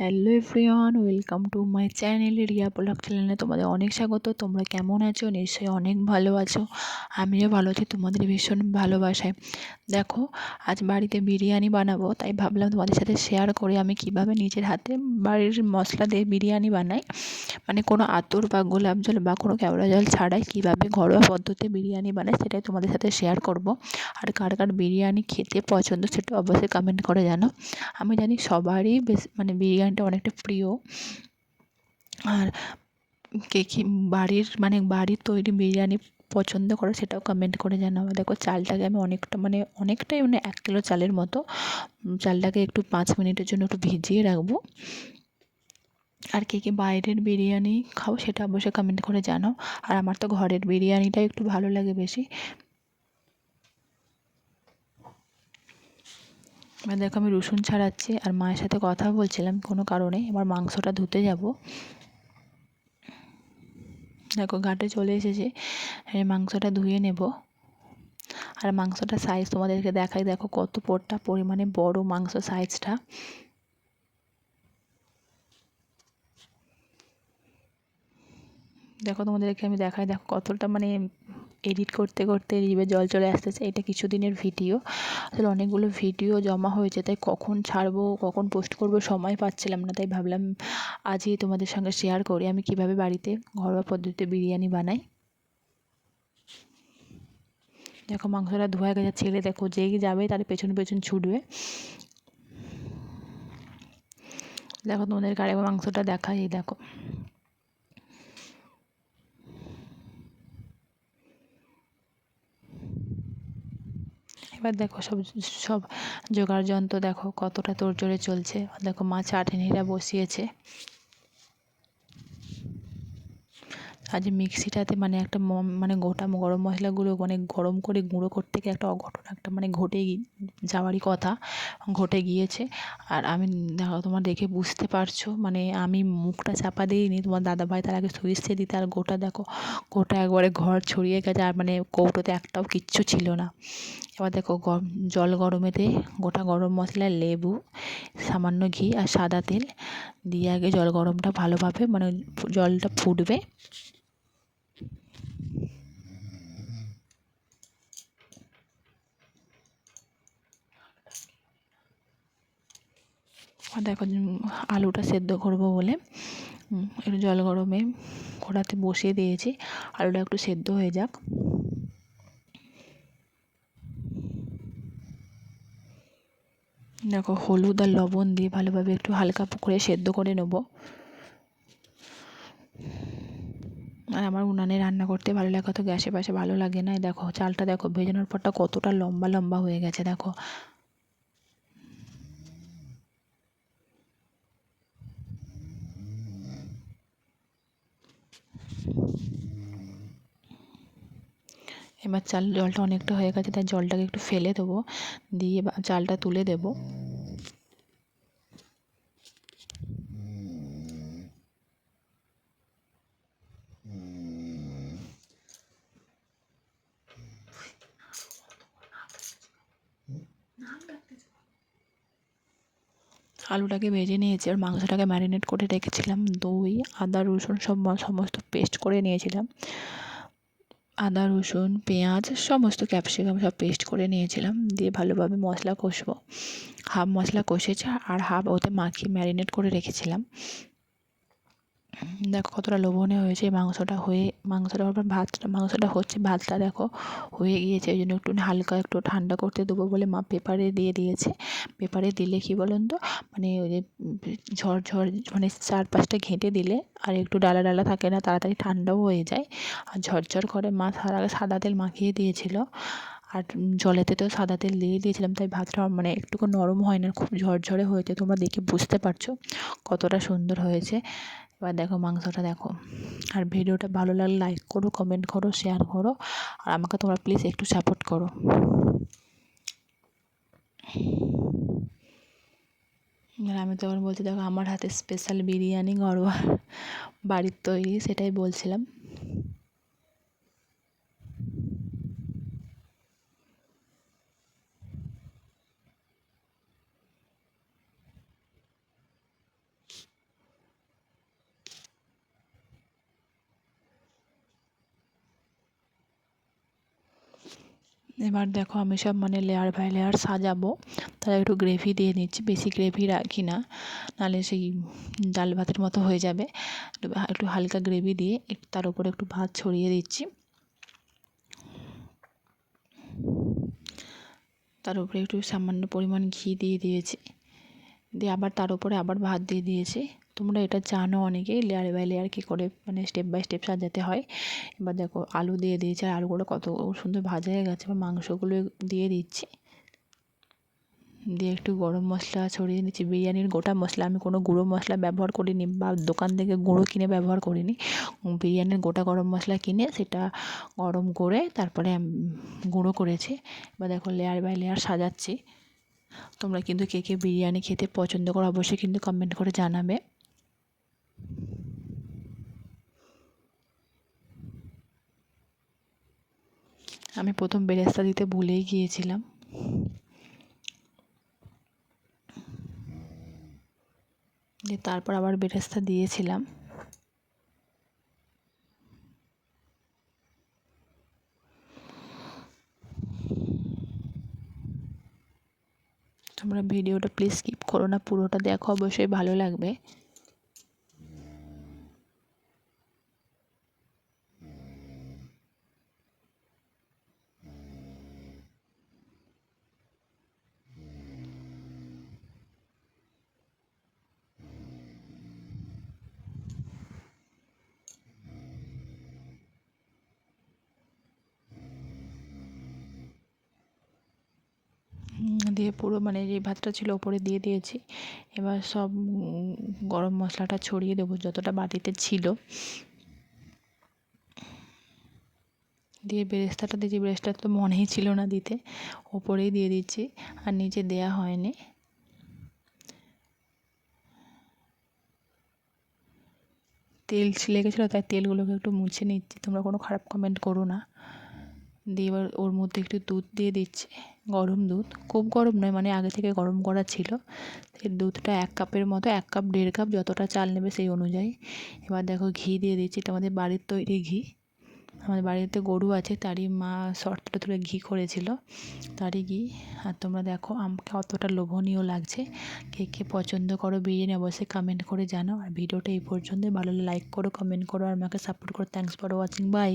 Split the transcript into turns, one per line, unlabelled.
Hello everyone, welcome to my channel Riya blog চ্যানেলে তোমাদের অনেক স্বাগত। তোমরা কেমন আছো? নিশ্চয়ই অনেক ভালো আছো। আমিও ভালো আছি, তোমাদের ভীষণ ভালোবাসায়। দেখো, আজ বাড়িতে বিরিয়ানি বানাবো, তাই ভাবলাম তোমাদের সাথে শেয়ার করে আমি কীভাবে নিজের হাতে বাড়ির মশলা দিয়ে বিরিয়ানি বানাই। মানে কোনো আতর বা গোলাপ জল বা কোনো কেওড়া জল ছাড়াই কীভাবে ঘরোয়া পদ্ধতিতে বিরিয়ানি বানাই, সেটাই তোমাদের সাথে শেয়ার করব। আর কার কার বিরিয়ানি খেতে পছন্দ, সেটা অবশ্যই কমেন্ট করে জানো আমি জানি সবারই বেশ মানে বিরিয়ানিটা অনেকটা প্রিয়। আর কে কী বাড়ির মানে বাড়ির তৈরি বিরিয়ানি পছন্দ করে সেটাও কমেন্ট করে জানাব দেখো চালটাকে আমি অনেকটা মানে অনেকটাই মানে এক কিলো চালের মতো। চালটাকে একটু পাঁচ মিনিটের জন্য একটু ভিজিয়ে রাখব। আর কে কে বাইরের বিরিয়ানি খাও সেটা অবশ্যই কমেন্ট করে জানাও। আর আমার তো ঘরের বিরিয়ানিটাই একটু ভালো লাগে বেশি। এবার দেখো আমি রসুন ছাড়াচ্ছি আর মায়ের সাথে কথা বলছিলাম কোনো কারণে, এবার মাংসটা ধুতে যাব। দেখো ঘাটে চলে এসেছে মাংসটা ধুয়ে নেব। আর মাংসটা সাইজ তোমাদেরকে দেখাই, দেখো কত পোটটা পরিমাণে বড় মাংস সাইজটা দেখো তোমাদেরকে আমি দেখাই, দেখো কতটা মানে এডিট করতে করতে জিভে জল চলে আসতেছে। এটা কিছুদিনের ভিডিও। আসলে অনেকগুলো ভিডিও জমা হয়েছে, তাই কখন ছাড়বো, কখন পোস্ট করব সময় পাচ্ছিলাম না, তাই ভাবলাম আজই তোমাদের সঙ্গে শেয়ার করি। আমি কীভাবে বাড়িতে ঘরোয়া পদ্ধতিতে বিরিয়ানি বানাই? দেখো, মাংসটা ধোয়া গেছে ছেলে দেখো, যেই যাবে তার পেছন পেছন ছুটবে। দেখো, তোমাদের আরেকবার মাংসটা দেখা এই দেখো। এবার দেখো সব সব জোগাড় যন্ত্র দেখো কতটা তোর জোরে চলছে। দেখো মা চাটনিটা বসিয়েছে। আজ মিক্সিটাতে মানে একটা মানে গোটা গরম মশলাগুলো মানে গরম করে গুঁড়ো করতে গিয়ে একটা অঘটন, একটা মানে ঘটে যাওয়ারই কথা, ঘটে গিয়েছে। আর আমি তোমার দেখে বুঝতে পারছ মানে আমি মুখটা চাপা দিইনি, তোমার দাদাভাই তার আগে সুইচে দিতে, আর গোটা, দেখো, গোটা একবারে ঘর ছড়িয়ে গেছে, আর মানে কৌটোতে একটাও কিচ্ছু ছিল না। এবার দেখো জল গরমেতে গোটা গরম মশলা, লেবু, সামান্য ঘি আর সাদা তেল, দিয়ে আগে জল গরমটা ভালোভাবে মানে জলটা ফুটবে। দেখো আলুটা সেদ্ধ করব বলে একটু জল গরমে কড়াতে বসিয়ে দিয়েছি। আলুটা একটু সেদ্ধ হয়ে যাক। দেখো হলুদ আর লবণ দিয়ে ভালোভাবে একটু হালকা করে সেদ্ধ করে নেব। আর আমার উনানে রান্না করতে ভালো লাগে তো গ্যাসে পাশে ভালো লাগে না। দেখো চালটা দেখো ভেজানোর পরটা কতটা লম্বা লম্বা হয়ে গেছে, দেখো। এবার চাল, জলটা অনেকটা হয়ে গেছে, তাই জলটাকে একটু ফেলে দেবো। দিয়ে চালটা তুলে দেবো। আলুটাকে ভেজে নিয়েছি, আর মাংসটাকে ম্যারিনেট করে রেখেছিলাম। দই, আদা, রসুন সব সমস্ত পেস্ট করে নিয়েছিলাম। আদা, রসুন, পেঁয়াজ, সমস্ত ক্যাপসিকাম সব পেস্ট করে নিয়েছিলাম। দিয়ে ভালোভাবে মশলা কষবো। হাফ মশলা কষেছে আর হাফ ওতে মাখিয়ে ম্যারিনেট করে রেখেছিলাম। দেখো কতটা লোভনীয় হয়েছে মাংসটা হয়ে, মাংসটা আবার ভাতটা, মাংসটা হচ্ছে ভাতটা দেখো হয়ে গিয়েছে ওই জন্য একটু হালকা একটু ঠান্ডা করতে দেবো বলে মা পেপারে দিয়ে দিয়েছে। পেপারে দিলে কী বলুন তো মানে ওই যে ঝড় ঝড় মানে চার পাঁচটা ঘেঁটে দিলে আর একটু ডালা ডালা থাকে না, তাড়াতাড়ি ঠান্ডাও হয়ে যায়। আর ঝরঝর করে মা আগে সাদা তেল মাখিয়ে দিয়েছিল। আর জলেতে তো সাদা তেল দিয়ে দিয়েছিলাম, তাই ভাতটা মানে একটুকু নরম হয় না, খুব ঝরঝরে হয়েছে, তোমরা দেখে বুঝতে পারছ কতটা সুন্দর হয়েছে। এবার দেখো মাংসটা দেখো। আর ভিডিওটা ভালো লাগলে লাইক করো কমেন্ট করো শেয়ার করো। আর আমাকে তোমরা প্লিজ একটু সাপোর্ট করো। আর আমি তখন বলছি, দেখো আমার হাতে স্পেশাল বিরিয়ানি ঘরোয়া বাড়ির তৈরি, সেটাই বলছিলাম। এবার দেখো আমি সব মানে লেয়ার বাই লেয়ার সাজাবো। তাই একটু গ্রেভি দিয়ে নিচ্ছি, বেশি গ্রেভি রাখি না। নাহলে সেই ডাল ভাতের মতো হয়ে যাবে। একটু হালকা গ্রেভি দিয়ে তার উপরে একটু ভাত ছড়িয়ে দিচ্ছি। তার উপরে একটু সামান্য পরিমাণ ঘি দিয়ে দিয়েছি। দিয়ে আবার তার উপরে আবার ভাত দিয়ে দিয়েছি। তোমরা এটা জানো অনেকেই লেয়ার বাই লেয়ার কী করে মানে স্টেপ বাই স্টেপ সাজাতে হয়। এবার দেখো আলু দিয়ে দিয়েছি, আর আলুগুলো কত সুন্দর ভাজা হয়ে গেছে, এবার মাংসগুলো দিয়ে দিচ্ছি। দিয়ে একটু গরম মশলা ছড়িয়ে নিচ্ছি, বিরিয়ানির গোটা মশলা, আমি কোনো গুঁড়ো মশলা ব্যবহার করিনি বা দোকান থেকে গুঁড়ো কিনে ব্যবহার করিনি। বিরিয়ানির গোটা গরম মশলা কিনে সেটা গরম করে তারপরে গুঁড়ো করেছি। এবার দেখো লেয়ার বাই লেয়ার সাজাচ্ছি। তোমরা কিন্তু কে কে বিরিয়ানি খেতে পছন্দ করো অবশ্যই কিন্তু কমেন্ট করে জানাবে। আমি প্রথম বেরেস্তা দিতে ভুলেই গিয়েছিলাম। দিয়ে তারপর আবার বেরেস্তা দিয়েছিলাম। তোমরা ভিডিওটা প্লিজ স্কিপ করো না, পুরোটা দেখো, অবশ্যই ভালো লাগবে। দিয়ে পুরো মানে যে ভাতটা ছিল ওপরে দিয়ে দিয়েছি। এবার সব গরম মশলাটা ছড়িয়ে দেবো যতটা বাটিতে ছিল। দিয়ে বেরেস্তাটা দিয়েছি বেরেস্তা তো মনেই ছিল না দিতে। ওপরেই দিয়ে দিচ্ছি, আর নিচে দেয়া হয়নি। তেল ছিলে গেছিল তাই তেলগুলোকে একটু মুছে নিচ্ছি। তোমরা কোনো খারাপ কমেন্ট করো না। দিয়ে এবার ওর মধ্যে একটু দুধ দিয়ে দিচ্ছি, গরম দুধ। খুব গরম নয় মানে আগে থেকে গরম করা ছিল। সেই দুধটা এক কাপের মতো, এক কাপ, দেড় কাপ যতটা চাল নেবে সেই অনুযায়ী। এবার দেখো ঘি দিয়ে দিচ্ছি, এটা আমাদের বাড়ির তৈরি ঘি। আমাদের বাড়িতে গরু আছে, তারই মা শর্তটা তুলে ঘি করেছিল, তারই ঘি। আর তোমরা দেখো, আমাকে অতটা লোভনীয় লাগছে। কে কে পছন্দ করো বিরিয়ানি অবশ্যই কমেন্ট করে জানাও। আর ভিডিওটা এই পর্যন্ত ভালো লাইক করো কমেন্ট করো, আর আমাকে সাপোর্ট করো। Thanks for watching by